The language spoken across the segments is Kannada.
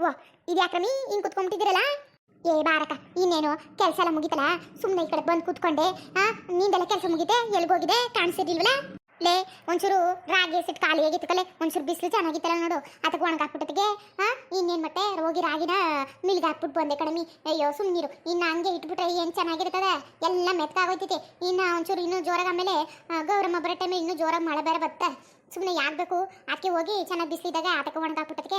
ವಾ ಇದು ಯಾಕ್ರಮಿ? ಹಿಂಗೆ ಏ ಬಾರಕ ಇನ್ನೇನು? ಕೆಲಸ ಎಲ್ಲ ಮುಗಿತಲ್ಲ? ಸುಮ್ಮನೆ ಈ ಕಡೆ ಬಂದು ಕೂತ್ಕೊಂಡೆ. ಹಾ ನಿಂದೆಲ್ಲ ಕೆಲಸ ಮುಗಿದೆ ಎಲ್ಗೋಗಿದೆ? ಕಾಣಿಸಿರ್ಲಿಲ್ವಲ್ಲ? ಲೇ, ಒಂಚೂರು ರಾಗಿ ಸಿಟ್ಟು ಖಾಲಿ ಆಗಿತ್ತು ಕಲೆ. ಒಂಚೂರು ಬಿಸಿಲು ಚೆನ್ನಾಗಿತ್ತಲ್ಲ ನೋಡು. ಅದಕ್ಕೆ ಒಣಗಾಕ್ಬಿಟ್ಟತಿಗೆ ಹಾಂ ಇನ್ನೇನು ಮತ್ತೆ? ಹೋಗಿ ರಾಗಿನ ಮಿಲ್ಗೆ ಹಾಕ್ಬಿಟ್ಟು ಬಂದೆ ಕಡಿಮೆ ಅಯ್ಯೋ ಸುಮ್ಮನಿರು ಇನ್ನು ಹಂಗೆ ಇಟ್ಬಿಟ್ರೆ ಏನು ಚೆನ್ನಾಗಿರ್ತದೆ? ಎಲ್ಲ ಮೆತ್ತಗಾಗೋಯ್ತೈತಿ ಇನ್ನು ಒಂಚೂರು ಇನ್ನೂ ಜೋರಾಗಿ ಆಮೇಲೆ ಗೌರಮ್ಮ ಬರೋ ಟೈಮಲ್ಲಿ ಇನ್ನೂ ಜೋರಾಗಿ ಮಳೆ ಬೇರೆ ಬರುತ್ತೆ ಸುಮ್ಮನೆ ಯಾಕಬೇಕು ಅದಕ್ಕೆ ಹೋಗಿ ಚೆನ್ನಾಗಿ ಬಿಸಿಲಿದಾಗ ಆಟಕ್ಕೆ ಒಣಗಾಕ್ಬಿಟ್ಟದಕ್ಕೆ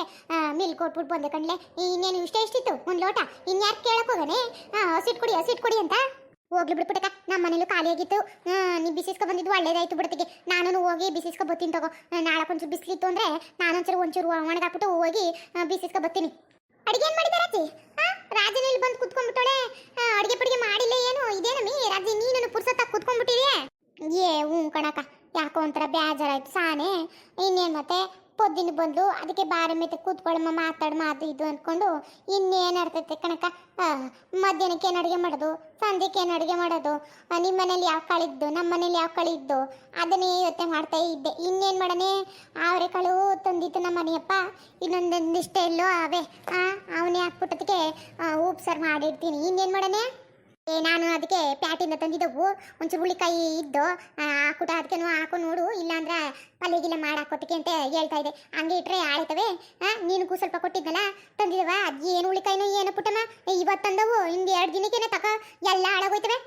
ಮಿಲ್ ಕೊಟ್ಬಿಟ್ಟು ಬಂದೆ ಕಣ್ಲೆ. ಇನ್ನೇನು ಇಷ್ಟ ಇಷ್ಟಿತ್ತು? ಒಂದು ಲೋಟ? ಇನ್ಯಾಕೆ ಕೇಳಕ್ ಹೋಗನೆ? ಹಸಿಟ್ ಕೊಡಿ ಹಸಿಟ್ ಕೊಡಿ ಅಂತ. ಹೋಗ್ಲಿ ಬಿಡ್ಬಿಟ್ಟಕ ನಮ್ಮ ಮನೇಲೂ ಖಾಲಿ ಆಗಿತ್ತು. ನೀವು ಬಿಸಿಸ್ಕೊ ಬಂದಿದ್ದು ಒಳ್ಳೇದಾಯ್ತು ಬಿಡ್ತಿಗೆ. ನಾನು ಹೋಗಿ ಬಿಸಿಸ್ಕೊ ಬತ್ತೀನಿ ತಗೋ. ನಾಳೆ ಒಂಚೂರು ಬಿಸಿಲಿತ್ತು ಅಂದ್ರೆ ನಾನೊಂಚೂರು ಒಂಚೂರು ಒಣಗಾಕ್ಬಿಟ್ಟು ಹೋಗಿ ಬಿಸಿಸ್ಕೊ ಬತ್ತೀನಿ. ಅಡಿಗೆ ಏನು ಮಾಡಿದಾರ ಅಜ್ಜಿ ರಾಜನ ಇಲ್ಲಿ ಬಂದು ಕುತ್ಕೊಂಡ್ಬಿಟ್ಟೋಳೆ ಅಡಿಗೆ ಪಡಿಗೆ ಮಾಡಿಲ್ಲ ಏನು? ಇದೇನಮ್ಮಿ? ರಾಜಿ ನೀನು ಪುರ್ಸತ್ತಾಗಿ ಕುತ್ಕೊಂಡ್ಬಿಟ್ಟಿದ್ಯಾ? ಏ, ಹ್ಞೂ ಕಣಕ್ಕ. ಯಾಕೋ ಒಂಥರ ಬೇಜಾರಾಯ್ತು. ಸಾನೆ, ಇನ್ನೇನು ಮತ್ತೆ? ಪೊದ್ದಿನ ಬಂದು ಅದಕ್ಕೆ ಬಾರಿ ಮೇಲೆ ಕೂತ್ಕೊಳ್ಳಮ್ಮ, ಮಾತಾಡ್, ಮಾತು ಇದು ಅಂದ್ಕೊಂಡು ಇನ್ನೇನು ಅರ್ತೈತೆ ಕಣಕ ಮಧ್ಯಾಹ್ನಕ್ಕೆ ಏನು ಅಡುಗೆ ಮಾಡೋದು? ಸಂಜೆಗೆ ಏನು ಅಡುಗೆ ಮಾಡೋದು? ನಿಮ್ಮ ಮನೇಲಿ ಯಾವ ಕಾಳಿದ್ದು ನಮ್ಮ ಮನೇಲಿ ಯಾವ ಕಳಿ ಇದ್ದು? ಅದನ್ನೇ ಯೋಚನೆ ಮಾಡ್ತಾ ಇದ್ದೆ. ಇನ್ನೇನು ಮಾಡನೆ ಅವರೆ ಕಳು ತಂದಿತ್ತು ನಮ್ಮ ಮನೆಯಪ್ಪ. ಇನ್ನೊಂದೊಂದಿಷ್ಟೇ ಎಲ್ಲೋ ಅವೇ. ಅವನೇ ಹಾಕ್ಬಿಟ್ಟದಕ್ಕೆ ಉಪ್ಸಾರು ಮಾಡಿರ್ತೀನಿ ಇನ್ನೇನು ಮಾಡನೆ ಏ ನಾನು ಅದಕ್ಕೆ ಪ್ಯಾಟಿಂದ ತಂದಿದ್ದವು. ಒಂಚೂರು ಹುಳಿಕಾಯಿ ಇದ್ದು ಹಾಕುಟ ಅದಕ್ಕೆ ಹಾಕು ನೋಡು ಇಲ್ಲಾಂದ್ರೆ ಪಲ್ಯಗಿಲ್ಲ ಮಾಡಾಕೋತಿಕೆ ಅಂತ ಹೇಳ್ತಾ ಇದೆ. ಹಂಗೆ ಇಟ್ರೆ ಆಳೈತವೆ ಆ, ನೀನು ಸ್ವಲ್ಪ ಕೊಟ್ಟಿದ್ದಲ್ಲ ತಂದಿದವ? ಅದು ಏನು ಹುಳಿಕಾಯಿನೋ ಏನು ಪುಟ್ಟಮ್ಮ? ಇವತ್ತು ತಂದವು ಹಿಂಗೆ ಎರಡು ದಿನಕ್ಕೇನೆ ತಕ ಎಲ್ಲ ಹಾಳಾಗೋಯ್ತವೆ?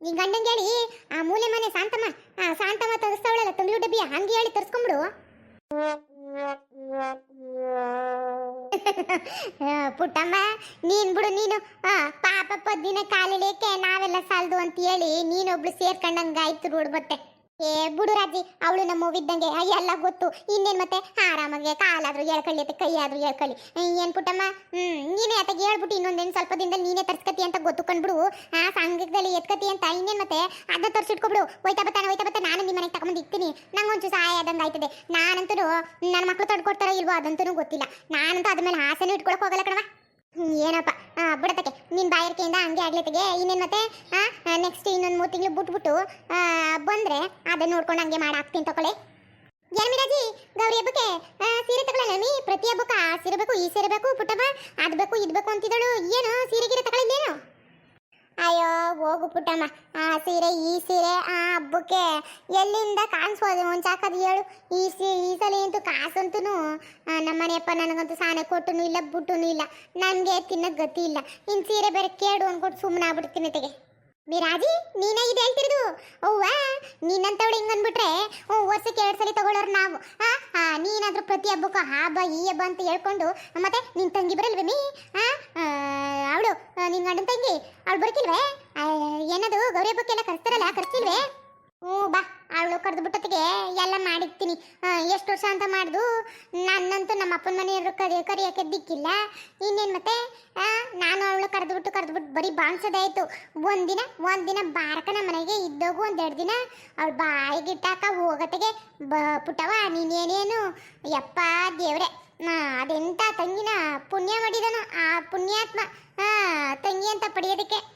ನೀ ಗಂಡಂಗೆ ಹೇಳಿ ಆ ಮೂಲೆ ಮನೆ ಶಾಂತಮ್ಮ ಆ ಶಾಂತಮ್ಮ ತರಿಸ್ತಾವಳಲ್ಲ ತುಂಬ್ಲು ಡಬ್ಬಿ ಹಂಗೆ ಹೇಳಿ ತರಿಸ್ಕೊಂಬಿಡು. ಪುಟ್ಟಮ್ಮ, ನೀನ್ ಬಿಡು, ನೀನು ಪಾಪ ಪದ್ದಿನ ಕಾಲಿಲೇಕೆ ನಾವೆಲ್ಲ ಸಾಲದು ಅಂತ ಹೇಳಿ ನೀನೊಬ್ಳು ಸೇರ್ಕೊಂಡಂಗಾಯ್ತು ರೋಡ್ ಬಟ್ಟೆ ಏ, ಬುಡು ರಾಜಿ, ಅವಳು ನಮ್ಮ ಇದ್ದಂಗೆ ಎಲ್ಲ ಗೊತ್ತು. ಇನ್ನೇನ್ ಮತ್ತೆ? ಆರಾಮಾಗಿ ಕಾಲಾದ್ರೂ ಹೇಳ್ಕೊಳ್ಳಿ ಕೈ ಆದ್ರೂ ಹೇಳ್ಕೊಳ್ಳಿ. ಏನ್ ಪುಟ್ಟಮ್ಮ? ಹ್ಮ್, ನೀನೇ ಆತಗೆ ಹೇಳ್ಬಿಟ್ಟು ಇನ್ನೊಂದೇನು ಸ್ವಲ್ಪ ದಿನದಲ್ಲಿ ನೀನೇ ತರ್ಸ್ಕತಿ ಅಂತ ಗೊತ್ತು ಕಂಡ್ಬಿಡು. ಆ ಸಂಘದಲ್ಲಿ ಎತ್ಕತಿ ಅಂತ ಇನ್ನೇನ್ ಮತ್ತೆ? ಅದ ತರ್ಸಿಟ್ಕೊಬಿಡು. ಹೋಯ್ತಾ ಬತ್ತಾನೆ ಹೋಯ್ತಾ ಬತ್ತ, ನಾನು ನಿಮ್ಮ ಮನೆಗೆ ತಗೊಂಡು ಇಕ್ತೀನಿ ನಂಗೊಂಚು ಸಹಾಯ ಆದಂಗೆ ಆಯ್ತದೆ. ನಾನಂತೂ ನನ್ನ ಮಕ್ಳು ತಡ್ಕೊಡ್ತಾರೋ ಇಲ್ವೋ ಅದಂತೂ ಗೊತ್ತಿಲ್ಲ. ನಾನಂತೂ ಅದ್ಮೇಲೆ ಹಾಸನ ಇಟ್ಕೊಳಕ್ ಹೋಗಲ್ಲ ಕಣವ ಏನಪ್ಪ? ಬಿಡತಕ್ಕೆ. ನಿನ್ನ ಬಾಯರ್ಕೆಯಿಂದ ಹಂಗೆ ಆಗ್ಲತ್ತಿಗೆ ಇನ್ನೇನು ಮತ್ತೆ? ನೆಕ್ಸ್ಟ್ ಇನ್ನೊಂದು ಮೂರು ತಿಂಗಳು ಬಿಟ್ಬಿಟ್ಟು ಬಂದರೆ ಅದನ್ನ ನೋಡ್ಕೊಂಡು ಹಂಗೆ ಮಾಡಿ, ಹಾಕ್ತೀನಿ ತಗೊಳ್ಳಿ. ಜನ್ಮಿರಾಜಿ ಗೌರಿ ಹಬ್ಬಕ್ಕೆ ಸೀರೆ ತಗೊಳ್ಳಲ್ಲ ನೀ? ಪ್ರತಿ ಹಬ್ಬಕ್ಕೆ ಆ ಸೀರೆ ಬೇಕು, ಈ ಸೀರೆ ಬೇಕು ಪುಟ್ಟಬ್ಬ ಅದು ಬೇಕು, ಇದು ಬೇಕು ಅಂತಿದ್ದಳು. ಏನು ಸೀರೆ ಗೀರೆ ತಗೊಳ್ಳಿಲ್ಲೇನು ಅಯ್ಯೋ, ಹೋಗು ಪುಟ್ಟಮ್ಮ. ಆ ಸೀರೆ, ಈ ಸೀರೆ, ಆ ಹಬ್ಬಕ್ಕೆ ಎಲ್ಲಿಂದ ಕಾಣಿಸ್ಬೋದು? ಒಂದು ಸಾಕದು ಹೇಳು. ಈ ಸೀರೆ ಈ ಸಲ ಅಂತೂ ಕಾಸಂತೂ ನಮ್ಮ ಮನೆಯಪ್ಪ ನನಗಂತೂ ಸಾನೆ ಕೊಟ್ಟನು ಇಲ್ಲ, ಬಿಟ್ಟನು ಇಲ್ಲ. ನನಗೆ ತಿನ್ನೋದು ಗತಿ ಇಲ್ಲ. ಇನ್ನು ಸೀರೆ ಬೇರೆ ಕೇಡು ಅಂದ್ಕೊಟ್ಟು ಸುಮ್ಮನೆ ಆಗ್ಬಿಡ್ತೀನಿ ತೆಗೆ. ಬಿರಾಜಿ ನೀನೇ ಇದು ಹೇಳ್ತಿರೋದು? ಅವ್ವ ನೀನಂತವಳು ಹಿಂಗ್ ಅಂದ್ಬಿಟ್ರೆ ವರ್ಷಕ್ಕೆ ಎರಡು ಸಲ ತಗೊಳ್ಳೋರು ನಾವು. ಆ, ನೀನಾದ್ರೂ ಪ್ರತಿ ಹಬ್ಬಕ್ಕೂ ಆ ಹಬ್ಬ ಈ ಹಬ್ಬ ಅಂತ ಹೇಳ್ಕೊಂಡು ಮತ್ತೆ ನಿನ್ನ ತಂಗಿ ಬರಲ್ವೇ ನೀ ಅವಳು ನಿನ್ನ ಗಂಡನ ತಂಗಿ ಅವಳು ಬರ್ತಿಲ್ವೇ ಏನದು ಗೌರಿ ಹಬ್ಬಕ್ಕೆಲ್ಲ ಕರೆಸ್ತಾರಲ್ಲ ಕರ್ಸಿಲ್ವೇ? ಹ್ಞೂ, ಬಾ. ಅವಳು ಕರೆದು ಬಿಟ್ಟೊತ್ತಿಗೆ ಎಲ್ಲ ಮಾಡಿರ್ತೀನಿ. ಎಷ್ಟು ವರ್ಷ ಅಂತ ಮಾಡ್ದು? ನನ್ನಂತೂ ನಮ್ಮ ಅಪ್ಪನ ಮನೆಯವರು ಕರಿ ಕರಿಯೋಕೆ ದಿಕ್ಕಿಲ್ಲ. ಇನ್ನೇನು ಮತ್ತೆ? ನಾನು ಅವಳು ಕರೆದು ಬಿಟ್ಟು ಕರೆದು ಬಿಟ್ಟು ಬರೀ ಬಾಣ್ಸೋದಾಯ್ತು ಒಂದಿನ ಒಂದಿನ ಬಾರಕ ನಮ್ಮ ಮನೆಗೆ ಇದ್ದೋಗು ಒಂದೆರಡು ದಿನ. ಅವಳು ಬಾಯಿಗಿಟ್ಟಾಕ ಹೋಗತೆಗೆ ಬ ಪುಟ್ಟವ ನೀನೇನೇನು? ಯಪ್ಪ ದೇವ್ರೆ. ಅದೆಂಥ ತಂಗಿನ ಪುಣ್ಯ ಮಾಡಿದನು ಆ ಪುಣ್ಯಾತ್ಮ. ತಂಗಿ ಅಂತ ಪಡೆಯೋದಕ್ಕೆ.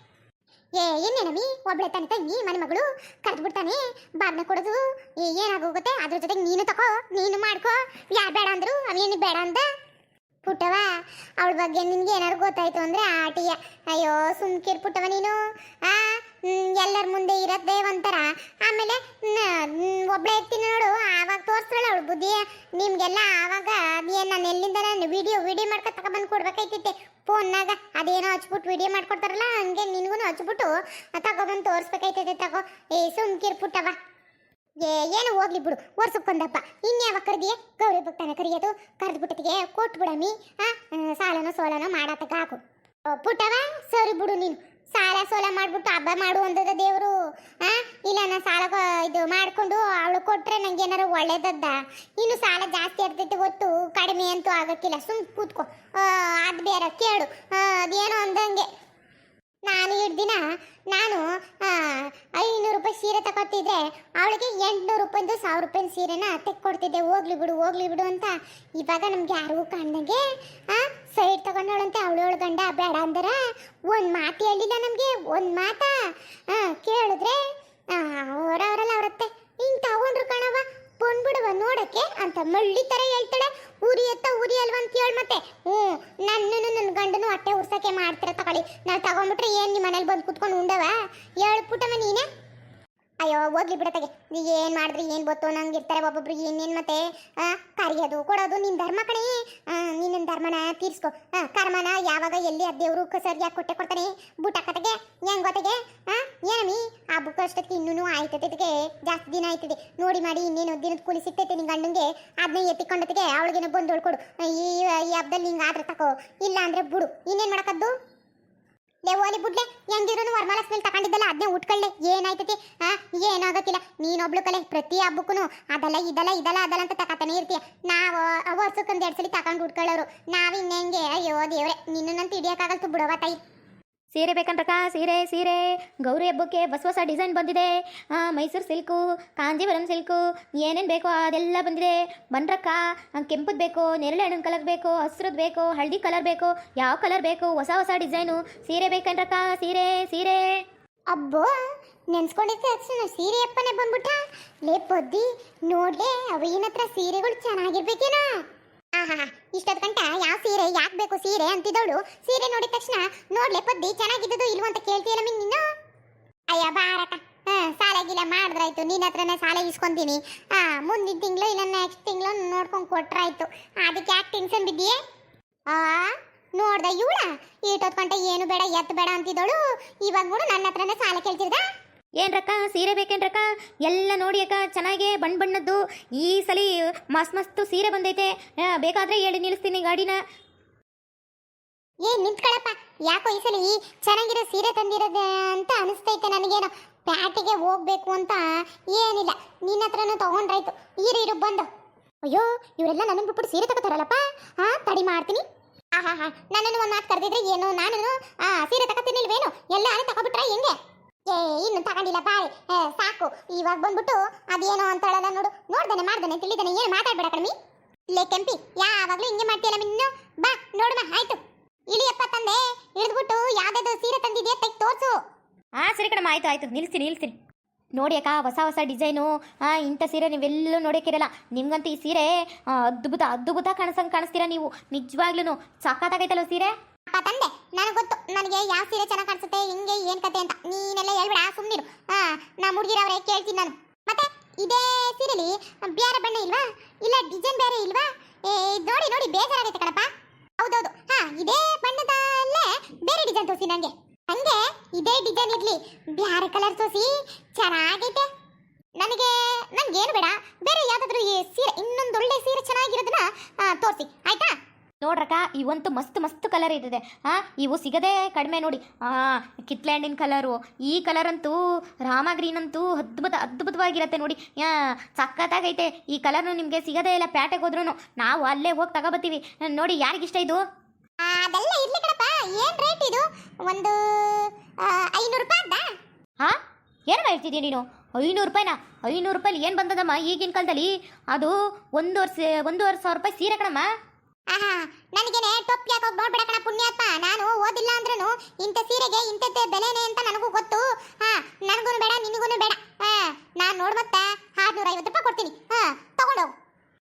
ಏ ಏನೇನಮ್ಮಿ ಒಬ್ಳೆ ತನ್ನ ತಂಗಿ ಮನೆ ಮಗಳು ಕರೆದು ಬಿಡ್ತಾನೆ ಬಾಗ್ನ ಕೊಡೋದು. ಏ- ಏನಾಗೋಗುತ್ತೆ ಅದ್ರ ಜೊತೆಗೆ ನೀನು ತಕೋ, ನೀನು ಮಾಡ್ಕೋ. ಯಾರು ಬೇಡ ಅಂದ್ರು ಅವನೇನು ಬೇಡ ಅಂದ? ಪುಟ್ಟವ ಅವಳ ಬಗ್ಗೆ ನಿನ್ಗೆ ಏನಾದ್ರು ಗೊತ್ತಾಯ್ತು ಅಂದ್ರೆ ಆಟಿಯ. ಅಯ್ಯೋ, ಸುಮ್ಕಿರ್ ಪುಟ್ಟವ ನೀನು. ಆ ಎಲ್ಲರ ಮುಂದೆ ಇರತ್ತೆ ಒಂಥರ. ಆಮೇಲೆ ಒಬ್ಳೆ ಇರ್ತೀನಿ ನೋಡು, ಆವಾಗ ತೋರಿಸ್ತಾಳೆ ಅವಳು ಬುದ್ಧಿ ನಿಮ್ಗೆಲ್ಲ ಆವಾಗ ನಾನು ಎಲ್ಲಿಂದ ನಾನು ವಿಡಿಯೋ ವಿಡಿಯೋ ಮಾಡ್ಕೊ ತಗೊಬಂದು ಕೊಡ್ಬೇಕಾಯ್ತಿತ್ತೆ ಫೋನ್ನಾಗ ಅದೇನೋ ಹಚ್ಬಿಟ್ಟು ವಿಡಿಯೋ ಮಾಡ್ಕೊಡ್ತಾರಲ್ಲ ಹಂಗೆ ನಿನಗೂ ಹಚ್ಬಿಟ್ಟು ತಗೊಬಂದು ತೋರಿಸ್ಬೇಕಾಯ್ತದೆ ತಗೋ. ಏ ಸುಮ್ಕಿರ್ ಪುಟ್ಟವ ಏ ಏನು ಹೋಗ್ಲಿ ಬಿಡು ವರ್ಷಕ್ಕೊಂದಪ್ಪ ಇನ್ಯಾವ ಕರೆದಿಯೇ? ಗೌರಿ ಭಕ್ತನ ಕರಿಯೋದು ಕರೆದ್ಬಿಟ್ಟಿಗೆ ಕೊಟ್ಬಿಡಮಿ ಬಿಡಮ್ಮಿ ಆ, ಸಾಲನೋ ಸೋಲನೋ ಮಾಡತ್ತಕ ಹಾಕು. ಪುಟ್ಟವ ಸರಿ ಬಿಡು ನೀನು. ಸಾಲ ಸೋಲ ಮಾಡಿಬಿಟ್ಟು ಹಬ್ಬ ಮಾಡು ಅಂದದ ದೇವರು ಆ? ಇಲ್ಲ ನಾನು ಸಾಲ ಇದು ಮಾಡ್ಕೊಂಡು ಅವಳು ಕೊಟ್ರೆ ನಂಗೆ ಏನಾರು ಒಳ್ಳೇದದ್ದ? ಇನ್ನು ಸಾಲ ಜಾಸ್ತಿ ಇರ್ತೈತೆ ಗೊತ್ತು ಕಡಿಮೆ ಅಂತೂ ಆಗಕ್ಕಿಲ್ಲ. ಸುಮ್ ಕೂತ್ಕೋ. ಅದ್ ಬೇರೆ ಕೇಳು. ಅದೇನೋ ಅಂದಂಗೆ. ನಾನು ದಿನ, ನಾನು ಐನೂರು ರೂಪಾಯಿ ಸೀರೆ ತಗೊತಿದ್ರೆ ಅವಳಿಗೆ ಎಂಟುನೂರು ರೂಪಾಯಿಂದ ಸಾವಿರ ರೂಪಾಯಿ ಸೀರೆನ ತೆಕ್ಕೊಡ್ತಿದ್ದೆ. ಹೋಗ್ಲಿ ಬಿಡು ಹೋಗ್ಲಿ ಬಿಡು ಅಂತ. ಇವಾಗ ನಮ್ಗೆ ಯಾರಿಗೂ ಕಾಣ್ದಂಗೆ ಸೈಡ್ ತಗೊಂಡವಳಂತೆ ಅವಳವಳ ಗಂಡ ಬೇಡ ಅಂದರ. ಒಂದು ಮಾತು ಹೇಳಿಲ್ಲ ನಮಗೆ, ಒಂದು ಮಾತಾ. ಕೇಳಿದ್ರೆ ಅವರವರಲ್ಲ ಅವರತ್ತೆ. ಹಿಂಗೆ ತಗೊಂಡ್ರು ಕಣವ ಬಂದ್ಬಿಡುವ ನೋಡಕ್ಕೆ ಅಂತ ಮಳ್ಳಿ ಥರ ಹೇಳ್ತಾಳೆ. ಉರಿ ಎತ್ತ ಉರಿ ಅಲ್ವಾ ಅಂತ ಹೇಳಿ ಮತ್ತೆ. ಹ್ಞೂ ನನ್ನನ್ನು ನನ್ನ ಗಂಡನು ಹೊಟ್ಟೆ ಉರ್ಸಕ್ಕೆ ಮಾಡ್ತೀರ ತಗೊಳ್ಳಿ. ನಾನು ತಗೊಂಡ್ಬಿಟ್ರೆ ಏನು ನಿಮ್ಮ ಮನೇಲಿ ಬಂದು ಕುತ್ಕೊಂಡು ಉಂಡವ? ಹೇಳ್ಬಿಟ್ಟವ ನೀನೇ. ಅಯ್ಯೋ, ಹೋಗ್ಲಿ ಬಿಡತ್ತಗೆ ನೀ ಏನು ಮಾಡಿದ್ರಿ, ಏನು ಗೊತ್ತು? ನಂಗೆ ಇರ್ತಾರೆ ಒಬ್ಬೊಬ್ರು ಏನೇನು ಮತ್ತೆ? ಕರೆಯೋದು ಕೊಡೋದು ನಿನ್ನ ಧರ್ಮ ಕಣೆ. ನಿನ್ನ ಧರ್ಮನ ತೀರಿಸ್ಕೊ. ಕರ್ಮನ ಯಾವಾಗ ಎಲ್ಲಿ ಆ ದೇವರು ಸರಿಯಾಗಿ ಕೊಟ್ಟೆ ಕೊಡ್ತಾನೆ? ಬುಟ್ಟ ಕತೆಗೆ, ಹೆಂಗ್ ಗೊತ್ತಿಗೆ ಏನಮ್ಮಿ? ಆ ಬುಕ್ ಅಷ್ಟಕ್ಕೆ ಇನ್ನೂ ಜಾಸ್ತಿ ದಿನ ಆಯ್ತದೆ. ನೋಡಿ ಮಾಡಿ, ಇನ್ನೇನು ದಿನದ ಕೂಲಿ ಸಿಗ್ತೈತೆ ನಿಂಗೆ ಗಂಡಂಗೆ ಅದನ್ನ ಎತ್ತಿಕೊಂಡತಿಗೆ ಅವಳಿಗೇನೋ ಬಂದು ಹೊಳ್ಕೊಡು ಈ ಹಬ್ಬದಲ್ಲಿ ಹಿಂಗೆ ಆದ್ರೆ ತಕೋ. ಇಲ್ಲ ಅಂದ್ರೆ ಬಿಡು. ಇನ್ನೇನು ಮಾಡಕದ್ದು? ಲೇ ಓಲಿ ಬುಡ್ಲೆ, ಹೆಂಗಿರೋನು ವರಮಾಲಸ್ ಮೇಲೆ ತಗೊಂಡಿದ್ದಲ್ಲ ಅದನ್ನೇ ಉಟ್ಕೊಳ್ಳೆ. ಏನಾಯ್ತತಿ? ಆ ಏನಾಗತ್ತಿಲ್ಲ ನೀನೊಬ್ಳು ಕಲೆ, ಪ್ರತಿ ಹಬ್ಬಕ್ಕೂ ಅದಲ್ಲ, ಇದಲ್ಲ ಇದಲ್ಲ, ಅದಲ್ಲ ಅಂತ ತಕತಾನೆ ಇರ್ತೀಯ. ನಾವು ವರ್ಷಕ್ಕೊಂದು ಎರಡು ಸಲ ತಗೊಂಡು ಉಟ್ಕೊಳ್ಳೋರು. ನಾವು ಇನ್ನೆಂಗೆ, ಅಯ್ಯೋ ದೇವ್ರೆ ನಿನ್ನಂತ ಹಿಡಿಯೋಕ್ಕಾಗಲ್ತು ಬಿಡವ ತಾಯಿ ಸೀರೆ ಬೇಕಂದ್ರಕ್ಕ, ಸೀರೆ ಸೀರೆ. ಗೌರಿ ಹಬ್ಬಕ್ಕೆ ಹೊಸ ಹೊಸ ಡಿಸೈನ್ ಬಂದಿದೆ. ಮೈಸೂರು ಸಿಲ್ಕು, ಕಾಂಜೀವರಂ ಸಿಲ್ಕು, ಏನೇನು ಬೇಕೋ ಅದೆಲ್ಲ ಬಂದಿದೆ. ಬನ್ರಕ್ಕ ಕೆಂಪದು ಬೇಕು, ನೆರಳೆ ಹಣ್ಣಿನ ಕಲರ್ ಬೇಕು ಹಸ್ರದ್ದು ಬೇಕು, ಹಳದಿ ಕಲರ್ ಬೇಕು, ಯಾವ ಕಲರ್ ಬೇಕು, ಹೊಸ ಹೊಸ ಡಿಸೈನು. ಸೀರೆ ಬೇಕಂದ್ರಕ್ಕ, ಸೀರೆ ಸೀರೆ. ಅಬ್ಬೋ, ನೆನ್ಸ್ಕೊಂಡಿದ್ದೆ ಅಕ್ಷಣ ಸೀರೆ ಅಪ್ಪನೇ ಬಂದ್ಬಿಟ್ಟ. ಲೇ ಪೊದ್ದಿ, ನೋಡ್ಲೆ ಅವ ಹತ್ರ ಸೀರೆಗಳು ಚೆನ್ನಾಗಿರ್ಬೇಕೇನೋ. ಇಷ್ಟೊತ್ತು ಗಂಟ ಯಾವ ಸೀರೆ, ಯಾಕೆ ಬೇಕು ಸೀರೆ ಅಂತಿದ್ದವಳು. ಸೀರೆ ನೋಡಿದ ತಕ್ಷಣ, ನೋಡ್ಲೆ ಪದ್ದಿ ಚೆನ್ನಾಗಿದ್ದು ಇಲ್ವ ಅಂತ ಕೇಳ್ತೀಯಲ್ಲ ಮಿನ್ ನೀನು? ಅಯ್ಯ, ಬಾರಕ. ಸಾಲ ಗೀಲ ಮಾಡಿದ್ರಾಯ್ತು. ನಿನ್ನ ಹತ್ರನೇ ಸಾಲ ಇಸ್ಕೊಂತೀನಿ ಹಾ ಮುಂದಿನ ತಿಂಗಳು ಇಲ್ಲ ನೆಕ್ಸ್ಟ್ ತಿಂಗಳು ನೋಡ್ಕೊಂಡು ಕೊಟ್ರಾಯ್ತು. ಅದಕ್ಕೆ ಯಾಕೆ ಟೆನ್ಷನ್ ಬಿದ್ದೀಯೇ? ಆ, ನೋಡ್ದ ಇವಳ. ಈಟೊತ್ ಗಂಟೆ ಏನು ಬೇಡ, ಎತ್ತು ಬೇಡ ಅಂತಿದ್ದಳು. ಇವಾಗ ನೋಡು, ನನ್ನ ಹತ್ರನೇ ಸಾಲ ಕೇಳ್ತಿರ್ದ ಏನ್ರಕ್ಕ? ಸೀರೆ ಬೇಕೇನ್ರಕ್ಕ? ಎಲ್ಲ ನೋಡಿ ಅಕ್ಕ, ಚೆನ್ನಾಗೆ ಬಣ್ಣ ಬಣ್ಣದ್ದು. ಈ ಸಲ ಮಸ್ತ್ ಮಸ್ತ್ ಸೀರೆ ಬಂದೈತೆ. ಬೇಕಾದ್ರೆ ಹೇಳಿ, ನಿಲ್ಲಿಸ್ತೀನಿ ಗಾಡಿನ. ಏ, ನಿಂತ್ಕೊಳಪ್ಪ. ಯಾಕೋ ಈ ಸಲ ಈ ಚೆನ್ನಾಗಿರೋ ಸೀರೆ ತಂದಿರೋದೆ ಅಂತ ಅನಿಸ್ತೈತೆ ನನಗೇನೋ. ಪ್ಯಾಟಿಗೆ ಹೋಗ್ಬೇಕು ಅಂತ ಏನಿಲ್ಲ. ನಿನ್ನ ಹತ್ರನೂ ತಗೊಂಡ್ರಾಯ್ತು. ಇರು ಇರು, ಬಂದು. ಅಯ್ಯೋ, ಇವರೆಲ್ಲ ನನ್ನ ಬಿಟ್ಬಿಟ್ಟು ಸೀರೆ ತಗೋತಾರಲ್ಲಪ್ಪ? ಹಾ ತಡಿ ಮಾಡ್ತೀನಿ. ಆಹಾ ಹಾ ನನ್ನನ್ನು ಒಂದು ಮಾತು ಕರೆದಿದ್ರೆ ಏನು? ನಾನು ಸೀರೆ ತಗೋತೀನಿಲ್ವೇನು? ಎಲ್ಲ ತಗೊಬಿಟ್ರ ಹೆಂಗೆ? ಏ ಇನ್ನು ತಗೊಂಡಿಲ್ಲ ಬಾಯ್. ಏ, ಸಾಕು. ಇವಾಗ ಬಂದ್ಬಿಟ್ಟು ಅದೇನೋ ಅಂತ ಹೇಳಲ್ಲ ನೋಡು. ನೋಡ್ದಾನೆ ಮಾಡ್ದಾನೆ ತಿಳಿದಾನೆ ಏನು ಮಾತಾಡ್ಬೇಡ ಕಣಮಿ ಲೇ ಕೆಂಪಿ ಯಾವಾಗ್ಲೂ ಹಿಂಗೆ ಮಾಡ್ತೀಯಲ್ಲ ಮಿನ್ನು? ಬಾ ನೋಡಮ್ಮ ಆಯ್ತು. ಇಳಿಯಪ್ಪ ತಂದೆ ಇಳಿದ್ಬಿಟ್ಟು ಯಾವ್ದಾದ್ರು ಸೀರೆ ತಂದಿದೆಯಾ? ತೆಗ್ ತೋರ್ಸು. ಹಾ ಸರಿ ಕಣಮ್ಮ ಆಯ್ತು ಆಯ್ತು. ನಿಲ್ಸ್ತೀನಿ ನಿಲ್ಸ್ತೀನಿ. ನೋಡಿ ಅಕ್ಕ ಹೊಸ ಹೊಸ ಡಿಸೈನು ಹಾಂ ಇಂಥ ಸೀರೆ ನೀವೆಲ್ಲೂ ನೋಡೋಕ್ಕಿರಲ್ಲ. ನಿಮ್ಗಂತೂ ಈ ಸೀರೆ ಅದ್ಭುತ ಅದ್ಭುತ ಕಾಣಿಸಂಗೆ ಕಾಣಿಸ್ತೀರಾ ನೀವು? ನಿಜವಾಗ್ಲೂ ಸಖತ್ತಾಗೈತಲ್ಲ ಸೀರೆ? ಅಪ್ಪ ತಂದೆ ನನಗೆ ಗೊತ್ತು. ನನಗೆ ಯಾವ ಸೀರೆ ಚೆನ್ನಾಗಿ ಕಾಣಿಸುತ್ತೆ ಹಿಂಗೆ ಏನು ಕತೆ ಅಂತ ನೀನೆಲ್ಲ ಹೇಳ್ಬೇಡ ಸುಮ್ಮನಿರು ಹಾ ನಾ ಹುಡುಗಿರವ್ರೆ, ಕೇಳ್ತೀನಿ ನಾನು. ಮತ್ತೆ ಇದೇ ಸೀರೆಲಿ ಬೇರೆ ಬಣ್ಣ ಇಲ್ವಾ? ಇಲ್ಲ ಡಿಸೈನ್ ಬೇರೆ ಇಲ್ವಾ? ಏ, ನೋಡಿ ನೋಡಿ, ಬೇಜಾರಾಗೈತೆ ಕಣಪ್ಪ. ಹೌದೌದು. ಹಾ, ಇದೇ ಬಣ್ಣದಲ್ಲೇ ಬೇರೆ ಡಿಸೈನ್ ತೋರಿಸಿ ನನಗೆ ಹಂಗೆ ಇದೇ ಡಿಸೈನ್ ಇರಲಿ. ಬೇರೆ ಕಲರ್ ತೋರಿಸಿ, ಚೆನ್ನಾಗೈತೆ. ನನಗೆ, ನಂಗೇನು ಬೇಡ. ಬೇರೆ ಯಾವುದಾದ್ರೂ ಸೀರೆ, ಇನ್ನೊಂದು ಒಳ್ಳೆ ಸೀರೆ ಚೆನ್ನಾಗಿರೋದನ್ನ ತೋರಿಸಿ. ಆಯ್ತಾ? ನೋಡ್ರಕ್ಕ ಇವಂತೂ ಮಸ್ತ್ ಮಸ್ತ್ ಕಲರ್ ಇದ್ದಿದೆ ಹಾಂ ಇವು ಸಿಗದೆ ಕಡಿಮೆ ನೋಡಿ. ಹಾಂ ಕಿತ್ಲ್ಯಾಂಡಿನ ಕಲರು ಈ ಕಲರ್ ಅಂತೂ ರಾಮ ಗ್ರೀನ್ ಅಂತೂ ಅದ್ಭುತ ಅದ್ಭುತವಾಗಿರತ್ತೆ ನೋಡಿ. ಯಾ, ಸಖತ್ತಾಗೈತೆ. ಈ ಕಲರ್ನು ನಿಮಗೆ ಸಿಗದೇ ಇಲ್ಲ ಪ್ಯಾಟೆಗೆ ಹೋದ್ರೂ ನಾವು ಅಲ್ಲೇ ಹೋಗಿ ತಗೋಬತ್ತೀವಿ. ನೋಡಿ ಯಾರಿಗಿಷ್ಟ ಇದು? ಅದೆಲ್ಲ ಇರ್ಲಿ ಕಣಪ್ಪ. ಏನ್ ರೇಟ್ ಇದು? ಒಂದು ಐನೂರು ರೂಪಾಯಿ ಅದ ಹಾಂ ಏನು ಹೇಳ್ತಿದ್ದೀನಿ ನೀನು? ಐನೂರು ರೂಪಾಯಿನ? ಐನೂರು ರೂಪಾಯಿ ಏನು ಬಂದದಮ್ಮ ಈಗಿನ ಕಾಲದಲ್ಲಿ? ಅದು ಒಂದೂವರೆ ಒಂದೂವರೆ ಸಾವಿರ ರೂಪಾಯಿ ಸೀರೆ ಕಣಮ್ಮ. ಆಹಾ ನನಗೇನೆ ಟೊಪ್ಪಿ ಹಾಕೋಕ್ ನೋಡ್ಬೇಡ ಕಣ ಪುಣ್ಯಪ್ಪ. ನಾನು ಓದಿಲ್ಲ ಅಂದ್ರೂ ಇಂಥ ಸೀರೆಗೆ ಇಂಥದ್ದೇ ಬೆಲೆನೆ ಅಂತ ನನಗೂ ಗೊತ್ತು. ಹಾ ನನಗೂ ಬೇಡ ನಿನಗೂ ಬೇಡ. ಹಾ ನಾನು ನೋಡ್ ಮತ್ತೆ ಆರ್ನೂರ ಐವತ್ತು ರೂಪಾಯಿ ಕೊಡ್ತೀನಿ. ಹಾ ತಗೊಂಡೋಗು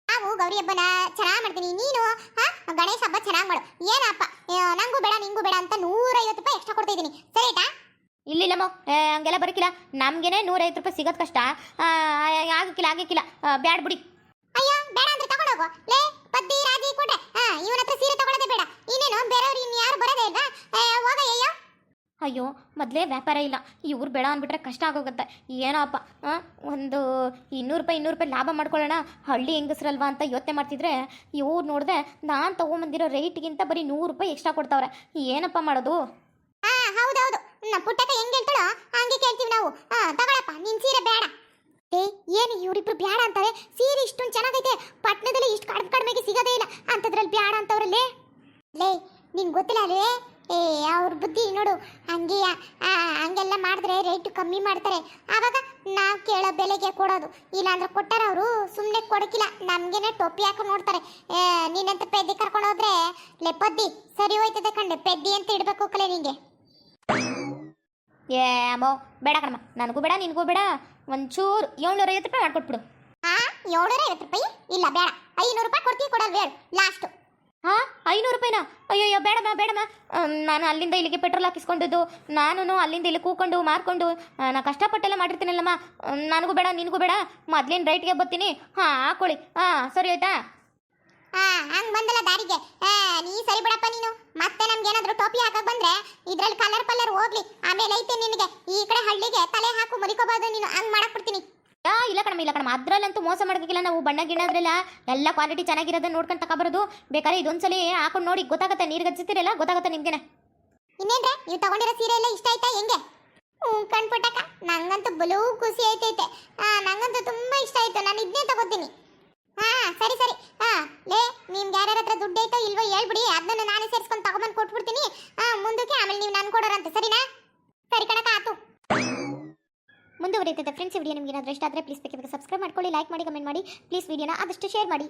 ನಾವು ಗೌರಿ ಹಬ್ಬನ ಚೆನ್ನಾಗಿ ಮಾಡ್ತೀನಿ. ನೀನು ಹಾ ಗಣೇಶ ಹಬ್ಬ ಚೆನ್ನಾಗಿ ಮಾಡು. ಏನಪ್ಪ? ನಂಗೂ ಬೇಡ ನಿಂಗೂ ಬೇಡ ಅಂತ ನೂರೈವತ್ತು ರೂಪಾಯಿ ಎಕ್ಸ್ಟ್ರಾ ಕೊಡ್ತಾ ಇದ್ದೀನಿ. ಸರಿಟಾ ಇಲ್ಲಿಲ್ಲಮ್ಮ ಹಂಗೆಲ್ಲ ಬರಕಿಲ್ಲ. ನಮಗೇನೆ ನೂರೈವತ್ತು ರೂಪಾಯಿ ಸಿಗೋದು ಕಷ್ಟ. ಆಗಕ್ಕಿಲ್ಲ ಆಗಕ್ಕಿಲ್ಲ ಬ್ಯಾಡ್ ಬಿಡಿ. ಅಯ್ಯೋ ಬೇಡ ಅಂದ್ರೆ ತಗೊಂಡೋಗು ಲೇ ಹಾ ಇವನ ಹತ್ರ ಸೀರೆ ತಗೊಳ್ಳೋದೇ ಬೇಡ. ಇನ್ನೇನು ಬೇರೆಯವ್ರು ಇನ್ನು ಯಾರು ಬರೋದೇ ಇಲ್ವಾ ಹೋಗ ಅಯ್ಯೋ. ಅಯ್ಯೋ ಮೊದಲೇ ವ್ಯಾಪಾರ ಇಲ್ಲ. ಇವ್ರು ಬೇಡ ಅಂದ್ಬಿಟ್ರೆ ಕಷ್ಟ ಆಗೋಗುತ್ತೆ. ಏನೋಪ್ಪ ಅಪ್ಪ ಒಂದು ಇನ್ನೂರು ರೂಪಾಯಿ ಇನ್ನೂರು ರೂಪಾಯಿ ಲಾಭ ಮಾಡ್ಕೊಳ್ಳೋಣ. ಹಳ್ಳಿ ಹೆಂಗಸ್ರಲ್ವಾ ಅಂತ ಯೋಚನೆ ಮಾಡ್ತಿದ್ರೆ ಇವ್ರು ನೋಡಿದೆ ನಾನು ತೊಗೊಂಬಂದಿರೋ ರೇಟ್ಗಿಂತ ಬರೀ ನೂರು ರೂಪಾಯಿ ಎಕ್ಸ್ಟ್ರಾ ಕೊಡ್ತಾವ್ರೆ. ಏನಪ್ಪ ಮಾಡೋದು? ಹಾ ಹೌದೌದು. ನಮ್ಮ ಪುಟ್ಟಕ್ಕ ಹೆಂಗೆ ಹೇಳ್ತಾಳೋ ಹಂಗೆ ಕೇಳ್ತೀವಿ ನಾವು. ತಗೊಳಪ್ಪ ನಿನ್ ಸೀರೆ ಬೇಡ. ಏ, ಏನು ಇವರಿಬ್ರು ಬ್ಯಾಡ ಅಂತಾರೆ ಸೀರೆ ಇಷ್ಟೊಂದು ಚೆನ್ನಾಗೈತೆ. ಪಟ್ಟಣದಲ್ಲಿ ಇಷ್ಟು ಕಡಿಮೆ ಕಡಿಮೆಗೆ ಸಿಗೋದೇ ಇಲ್ಲ. ಅಂಥದ್ರಲ್ಲಿ ಬ್ಯಾಡ ಅಂತವ್ರಲ್ಲೇ. ಲೇ ನಿನ್ ಗೊತ್ತಿಲ್ಲ ಅಲ್ವೇ ಏ, ಅವ್ರ ಬುದ್ಧಿ ನೋಡು. ಹಂಗೆ ಹಂಗೆಲ್ಲ ಮಾಡಿದ್ರೆ ರೇಟ್ ಕಮ್ಮಿ ಮಾಡ್ತಾರೆ. ಆವಾಗ ನಾವು ಕೇಳೋ ಬೆಲೆಗೆ ಕೊಡೋದು. ಇಲ್ಲಾಂದ್ರೆ ಕೊಟ್ಟಾರ ಅವರು ಸುಮ್ಮನೆ ಕೊಡಕಿಲ್ಲ. ನಮಗೇನೆ ಟೊಪ್ಪಿ ಹಾಕಿ ನೋಡ್ತಾರೆ. ನೀನಂತ ಪೆದ್ದಿ ಕರ್ಕೊಂಡು ಹೋದ್ರೆ, ಲೇ ಪದ್ದಿ, ಸರಿ ಹೋಯ್ತದೆ ಕಂಡೆ ಪೆದ್ದಿ ಅಂತ ಇಡ್ಬೇಕು ಕಲೆ ನಿಂಗೆ. ಏ ಅಮ್ಮೋ ಬೇಡ ಕಣಮ್ಮ. ನನಗೂ ಬೇಡ ನಿನಗೂ ಬೇಡ. ಒಂಚೂರು ಏಳ್ನೂರ ಐವತ್ತು ರೂಪಾಯಿ ಮಾಡ್ಕೊಟ್ಬಿಡು. ಹಾ ಏಳ್ನೂರ ಐವತ್ತು ರೂಪಾಯಿ? ಇಲ್ಲ ಬೇಡ. ಐನೂರು ರೂಪಾಯಿ ಕೊಡ್ತೀನಿ ಕೊಡಲ್ವ ಬೇಡ ಲಾಸ್ಟ್ ಹಾ ಐನೂರು ರೂಪಾಯಿನಾ? ಅಯ್ಯಯ್ಯೋ ಬೇಡಮ್ಮ ಬೇಡಮ್ಮ ನಾನು ಅಲ್ಲಿಂದ ಇಲ್ಲಿಗೆ ಪೆಟ್ರೋಲ್ ಹಾಕಿಸ್ಕೊಂಡಿದ್ದು. ನಾನು ಅಲ್ಲಿಂದ ಇಲ್ಲಿ ಕೂಕೊಂಡು ಮಾರ್ಕೊಂಡು ನಾ ಕಷ್ಟಪಟ್ಟೆಲ್ಲ ಮಾಡಿರ್ತೀನಲ್ಲಮ್ಮ. ನನಗೂ ಬೇಡ ನಿನಗೂ ಬೇಡ. ಮೊದ್ಲಿನ ರೈಟ್ಗೆ ಬರ್ತೀನಿ? ಹಾಂ ಹಾಕೊಳ್ಳಿ. ಹಾಂ ಸರಿ ಆಯ್ತಾ? ಹಂಗ್ ಬಂದಲ್ಲ ದಾರಿಗೆ. ಹಾ ನೀ ಸರಿ ಬಿಡಪ್ಪ ನೀನು. ಮತ್ತೆ ನಮ್ಗೆ ಏನಾದ್ರು ಟೋಪಿ ಹಾಕಕ್ ಬಂದ್ರೆ ಇದ್ರಲ್ಲಿ ಕಲರ್ ಪಲ್ಲರ್ ಹೋಗ್ಲಿ. ಆಮೇಲೆ ಐತೆ ನಿನಗೆ. ಈ ಕಡೆ ಹಳ್ಳಿಗೆ ತಲೆ ಹಾಕು ಮರಿಕೋಬಾರ್ದು ನೀನು. ಹಂಗ್ ಮಾಡಕ್ ಬಿಡ್ತೀನಿ. ಇಲ್ಲ ಕಣಮ್ಮ ಇಲ್ಲ ಕಣಮ್ಮ. ಅದ್ರಲ್ಲಂತೂ ಮೋಸ ಮಾಡೋಕ್ಕಿಲ್ಲ ನಾವು. ಬಣ್ಣ ಗಿಣ್ಣದ್ರೆಲ್ಲ ಎಲ್ಲ ಕ್ವಾಲಿಟಿ ಚೆನ್ನಾಗಿರೋದನ್ನ ನೋಡ್ಕೊಂಡು ತಗೊಬರೋದು. ಬೇಕಾದ್ರೆ ಇದೊಂದ್ಸಲಿ ಹಾಕೊಂಡು ನೋಡಿ ಗೊತ್ತಾಗತ್ತೆ ನೀರು ಗಚ್ಚಿರ್ತೀರಲ್ಲ ಗೊತ್ತಾಗತ್ತೆ ನಿಮ್ಗೆನೆ. ಇನ್ನೇನ್ರೆ ನೀವು ತಗೊಂಡಿರೋ ಸೀರೆ ಎಲ್ಲ ಇಷ್ಟ ಆಯ್ತಾ ಹೆಂಗೆ? ಹ್ಞೂ ಕಣ್ಪುಟಕ್ಕ ನಂಗಂತೂ ಬಲೂ ಖುಷಿ ಆಯ್ತೈತೆ ಆ ನಂಗಂತೂ ತುಂಬಾ ಇಷ್ಟ ಆಯ್ತು ನಾನು ಇದನ್ನೇ ತಗೋತೀನಿ ಹಾ ಸರಿ ಸರಿ ಹಾ ಲೇ ನಿಮ್ಗೆ ಯಾರ್ಯಾರ ಹತ್ರ ದುಡ್ಡು ಐತೋ ಇಲ್ವೋ ಹೇಳ್ಬಿಡಿ ಅದನ್ನ ನಾನೇ ಸೇರಿಸ್ಕೊಂಡು ತಗೊಂಬಂದು ಕೊಟ್ಬಿಡ್ತೀನಿ ಹಾ ಮುಂದಕ್ಕೆ ಆಮೇಲೆ ನೀವು ನಾನು ಕೊಡೋರಂತೆ ಸರಿನಾ ಸರಿ ಕಣಕ್ಕ ಆತು ಮುಂದುವರಿಯುತ್ತದೆ ಫ್ರೆಂಡ್ಸ್ ವಿಡಿಯೋ ನಿಮ್ಗೆ ಏನಾದರೂ ಇಷ್ಟ ಆದರೆ ಪ್ಲೀಸ್ ಬೇಕಿದ್ರೆ ಸಬ್ಸ್ಕ್ರೈಬ್ ಮಾಡ್ಕೊಳ್ಳಿ ಲೈಕ್ ಮಾಡಿ ಕಮೆಂಟ್ ಮಾಡಿ ಪ್ಲೀಸ್ ವೀಡಿಯೋನ ಆದಷ್ಟು ಶೇರ್ ಮಾಡಿ.